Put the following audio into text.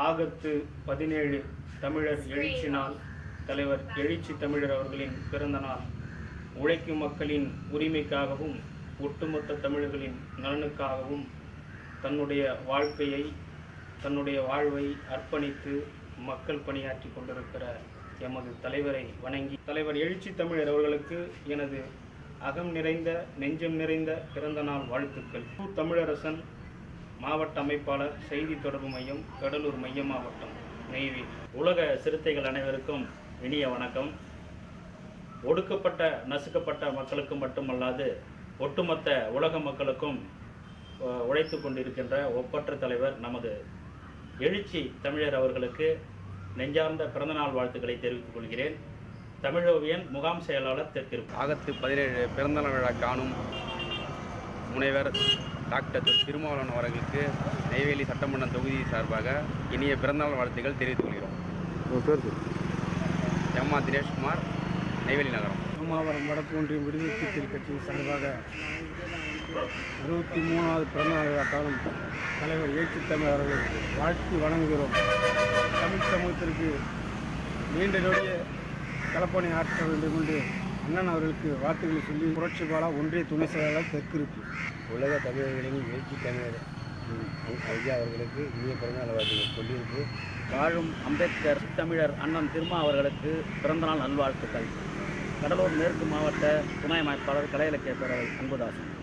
ஆகத்து பதினேழு தமிழர் எழுச்சி நாள் தலைவர் எழுச்சி தமிழர் அவர்களின் பிறந்த நாள் உழைக்கும் மக்களின் உரிமைக்காகவும் ஒட்டுமொத்த தமிழர்களின் நலனுக்காகவும் தன்னுடைய வாழ்க்கையை தன்னுடைய வாழ்வை அர்ப்பணித்து மக்கள் பணியாற்றி கொண்டிருக்கிற எமது தலைவரை வணங்கி தலைவர் எழுச்சி தமிழர் அவர்களுக்கு எனது அகம் நிறைந்த நெஞ்சம் நிறைந்த பிறந்த நாள் வாழ்த்துக்கள். தமிழரசன் மாவட்ட அமைப்பாளர் செய்தி தொடர்பு மையம் கடலூர் மைய மாவட்டம். நெய்வேலி. உலக சிறுத்தைகள் அனைவருக்கும் இனிய வணக்கம். ஒடுக்கப்பட்ட நசுக்கப்பட்ட மக்களுக்கும் மட்டுமல்லாது ஒட்டுமொத்த உலக மக்களுக்கும் உழைத்து கொண்டிருக்கின்ற ஒப்பற்ற தலைவர் நமது எழுச்சி தமிழர் அவர்களுக்கு நெஞ்சார்ந்த பிறந்தநாள் வாழ்த்துக்களை தெரிவித்துக் கொள்கிறேன். தமிழோவியன் முகாம் செயலாளர் தெற்கிருப்பு. ஆகத்து பதினேழு பிறந்தநாள் விழா காணும் முனைவர் டாக்டர் திரு திருமாவளவன் அவர்களுக்கு நெய்வேலி சட்டமன்ற தொகுதி சார்பாக இனிய பிறந்தநாள் வாழ்த்துக்கள் தெரிவித்துக் கொள்கிறோம். எம்மா தினேஷ்குமார் நெய்வேலி நகரம். மாவட்டம் வடக்கு ஒன்றியம் விடுதலை சிறுத்தைகள் கட்சியின் சார்பாக இருபத்தி மூணாவது பிறந்தநாள் காலம் தலைவர் ஏற்றி தமிழ் அவர்களை வாழ்த்தி வணங்குகிறோம். தமிழ் சமூகத்திற்கு நீண்ட நொடிய களப்பணி ஆற்ற வேண்டும் என்று அண்ணன் அவர்களுக்கு வாழ்த்துக்களை சொல்லி புரட்சி பாலா ஒன்றிய துணை செயலாளர் தெற்கிருப்பு. உலக தமிழர்களின் எழுச்சி தமிழர் ஐயா அவர்களுக்கு இனிய பிறந்தநாள் வாழ்த்துக்கள் சொல்லியிருக்கு. வாழும் அம்பேத்கர் தமிழர் அண்ணன் திருமா அவர்களுக்கு பிறந்தநாள் நல்வாழ்த்துக்கள். கடலூர் மேற்கு மாவட்ட துணை அமைப்பாளர் கலை இலக்கிய பேரவை அன்புதாசன்.